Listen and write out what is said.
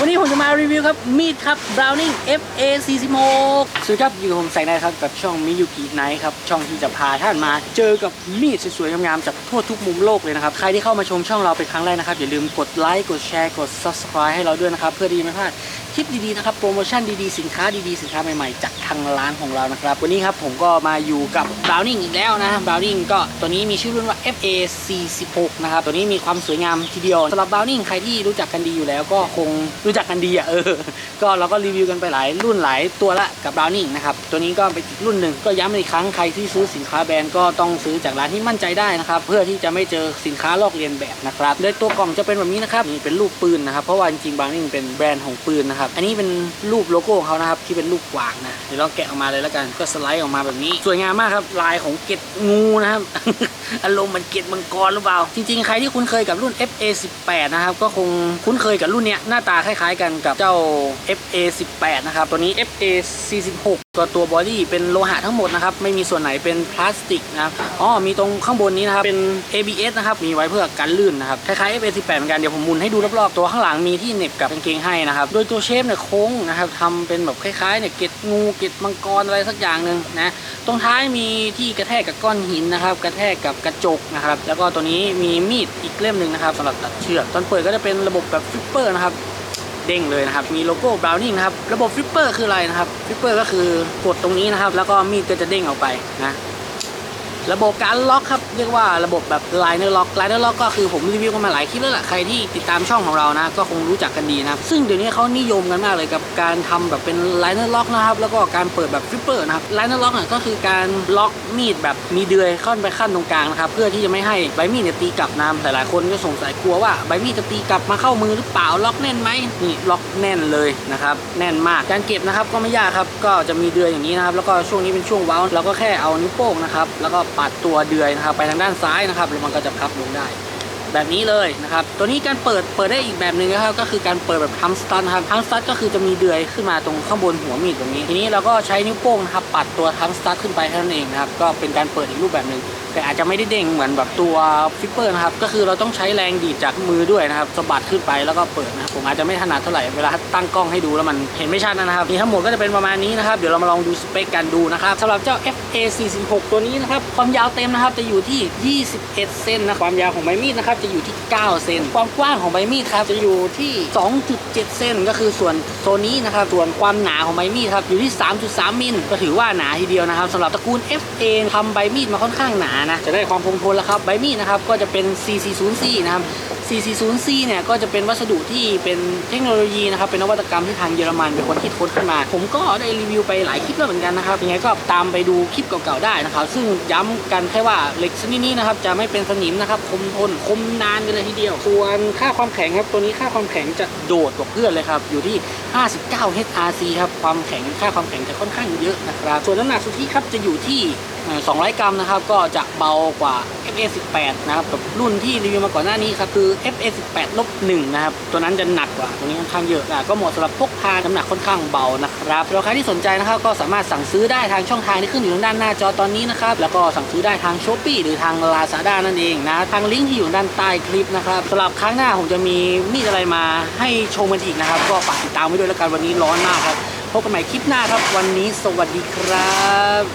วันนี้ผมจะมารีวิวครับมีดครับ Browning FA 46สวัสดีครับอยู่กับผมแสงได้ครับกับช่องมิยุกิไนท์ครับช่องที่จะพาท่านมา เจอกับมีดสวยๆงามๆจากทั่วทุกมุมโลกเลยนะครับ ใครที่เข้ามาชมช่องเราเป็นครั้งแรกนะครับ อย่าลืมกดไลค์กดแชร์กด subscribe ให้เราด้วยนะครับ เพื่อที่ไม่พลาด ลิปดีๆนะครับโปรโมชั่นดีๆสินค้าดีๆสินค้าใหม่ๆจากทางร้านของเรานะครับวันนี้ครับผมก็มาอยู่กับ Browning อีกแล้วนะ Browning ก็ตัวนี้มีชื่อรุ่นว่า FA 46นะครับตัวนี้มีความสวยงามทีเดียวสำหรับ Browning ใครที่รู้จักกันดีอยู่แล้วก็คงรู้จักกันดีอะเออก็เราก็รีวิวกันไปหลายรุ่นหลายตัวละกับ Browning นะครับตัวนี้ก็เป็นอีกรุ่นหนึ่งก็ย้ำอีกครั้งใครที่ซื้อสินค้าแบรนด์ก็ต้องซื้อจากร้านที่มั่นใจได้นะครับเพื่อที่จะไม่เจอสินค้าลอกเลียนแบบนะครับโดยตัวกล่องจะเป็นแบบนี้นะครับนี่เป็นรูปปืนนะครับเพราะว่าจริงๆ Browning เป็นแบรนด์ของปืนนะครับับ อันนี้เป็นรูปโลโก้เขานะครับ ที่เป็นรูปกวางนะ เดี๋ยวเราแกะออกมาเลยแล้วกัน ก็สไลด์ออกมาแบบนี้ สวยงามมากครับ ลายของเกตงูนะครับ อารมณ์มันเกตมังกรหรือเปล่า จริงๆ ใครที่คุ้นเคยกับรุ่น FA18 นะครับ ก็คงคุ้นเคยกับรุ่นเนี้ย หน้าตาคล้ายๆ กันกับเจ้า FA18 นะครับ ตัวนี้ FA46 ตัวตัวบอดี้เป็นโลหะทั้งหมดนะครับ ไม่มีส่วนไหนเป็นพลาสติกนะครับอ๋อมีตรงข้างบนนี้นะครับ เป็น ABS นะครับมีไว้เพื่อกันลื่นนะครับคล้ายๆ F18 เหมือนกันเดี๋ยวผมมุนให้ดูรอบๆตัวข้างหลังมีที่เน็บกับกางเกงให้นะครับโดยตัวเชฟเนี่ยโค้งนะครับทำเป็นแบบคล้ายๆเนี่ยเกล็ดงูเกล็ดมังกรอะไรสักอย่างหนึ่งนะตรงท้ายมีที่กระแทกกับก้อนหินนะครับ กระแทกกับกระจกนะครับแล้วก็ตัวนี้มีมีดอีกเล่มหนึ่งนะครับสำหรับตัดเชือกตอนเปิดก็จะเป็นระบบแบบฟิปเปอร์นะครับ เด้งเลยนะครับ มีโลโก้ Browning นะครับ ระบบฟลิปเปอร์คืออะไรนะครับฟลิปเปอร์ก็คือกดตรงนี้นะครับ แล้วก็มีดก็จะเด้งออกไปนะ ระบบการล็อกครับเรียกว่าระบบแบบ liner lock liner lock ก็คือผมรีวิวกันมาหลายคลิปแล้วล่ะใครที่ติดตามช่องของเรานะก็คงรู้จักกันดีนะครับซึ่งเดี๋ยวนี้เขานิยมกันมากเลยกับการทำแบบเป็น liner lock นะครับแล้วก็การเปิดแบบ flipper นะครับ liner lock เนี่ยก็คือการล็อกมีดแบบมีเดือยเข้าไปขั้นตรงกลางนะครับเพื่อที่จะไม่ให้ใบมีดเนี่ยตีกลับน้ำหลายคนก็สงสัยกลัวว่าใบมีดจะตีกลับมาเข้ามือหรือเปล่าล็อกแน่นไหมนี่ล็อกแน่นเลยนะครับแน่นมากการเก็บนะครับก็ไม่ยากครับก็จะมีเดือยอย่างนี้นะครับแล้วก็ช่วงนี้เป็นช่วงเว้าเราก็แค่เอานิ้วโป้งนะครับแล้วก็ปัดตัวเดือยนะครับ ไปทางด้านซ้ายนะครับแล้วมันก็จะพับลงได้ แบบนี้เลยนะครับ ตัวนี้การเปิดเปิดได้อีกแบบหนึ่งนะครับ ก็คือการเปิดแบบทัมสตันนะครับทัมสตันก็คือจะมีเดือยขึ้นมาตรงข้างบนหัวมีดตรงนี้ ทีนี้เราก็ใช้นิ้วโป้งนะครับปัดตัวทัมสตันขึ้นไปแค่นั้นเองนะครับ ก็เป็นการเปิดอีกรูปแบบหนึ่ง แต่อาจจะไม่ได้เด้งเหมือนแบบตัวฟิปเปอร์นะครับ ก็คือเราต้องใช้แรงดีดจากมือด้วยนะครับสะบัดขึ้นไปแล้วก็เปิดนะครับผมอาจจะไม่ถนัดเท่าไหร่เวลาตั้งกล้องให้ดูแล้วมันเห็นไม่ชัดนะครับนี่ทั้งหมดก็จะเป็นประมาณนี้นะครับเดี๋ยวเรามาลองดูสเปคกันดูนะครับสำหรับเจ้า FA 46ตัวนี้นะครับความยาวเต็มนะครับจะอยู่ที่ 21 เซนนะความยาวของใบมีดนะครับจะอยู่ที่ 9 เซนความกว้างของใบมีดครับจะอยู่ที่ 2.7 เซนก็คือส่วนโซนนี้นะครับส่วนความหนาของใบมีดครับอยู่ที่ 3.3 มิลก็ถือว่าหนาทีเดียวนะครับสำหรับตระกูล FA ทำใบมีดมาค่อนข้างหนานะจะได้ความคงทนแล้วครับใบมีดนะครับก็จะเป็น CC0C นะครับ 440C เนี่ยก็จะเป็นวัสดุที่เป็นเทคโนโลยีนะครับเป็นนวัตกรรมที่ทางเยอรมันเป็นคนคิดค้นขึ้นมา ผมก็ได้รีวิวไปหลายคลิปแล้วเหมือนกันนะครับยังไงก็ตามไปดูคลิปเก่าๆได้นะครับ ซึ่งย้ำกันแค่ว่าเหล็กชนิดนี้นะครับจะไม่เป็นสนิมนะครับคมทนคมนานกันเลยทีเดียว ส่วนค่าความแข็งครับตัวนี้ค่าความแข็งจะโดดกว่าเพื่อนเลยครับอยู่ที่ 59 HRC ครับความแข็งค่าความแข็งจะค่อนข้างเยอะนะครับส่วนน้ำหนักสุทธิครับจะอยู่ที่ 200 กรัมนะครับ ก็จะเบากว่า FA18 นะครับกับรุ่นที่รีวิวมาก่อนหน้านี้ครับคือ FA18 ลบ1นะครับ ตัวนั้นจะหนักกว่า ตัวนี้ค่อนข้างเยอะอะก็เหมาะสำหรับพกพาน้ำหนักค่อนข้างเบานะครับแล้วใครที่สนใจนะครับก็สามารถสั่งซื้อได้ทางช่องทางที่ขึ้นอยู่ทางด้านหน้าจอตอนนี้นะครับ แล้วก็สั่งซื้อได้ทาง s h อ p e e หรือทาง Lazada นั่นเองนะทางลิงก์ที่อยู่ด้านใต้คลิปนะครับสำหรับครั้งหน้าผมจะมีมีดอะไรมาให้ชมกันอีกนะครับ ก็ฝากติดตามไว้ด้วยแล้วกันวันนี้ร้อนมากครับพบกันใหม่คลิปหน้าครับ วันนี้สวัสดีครับ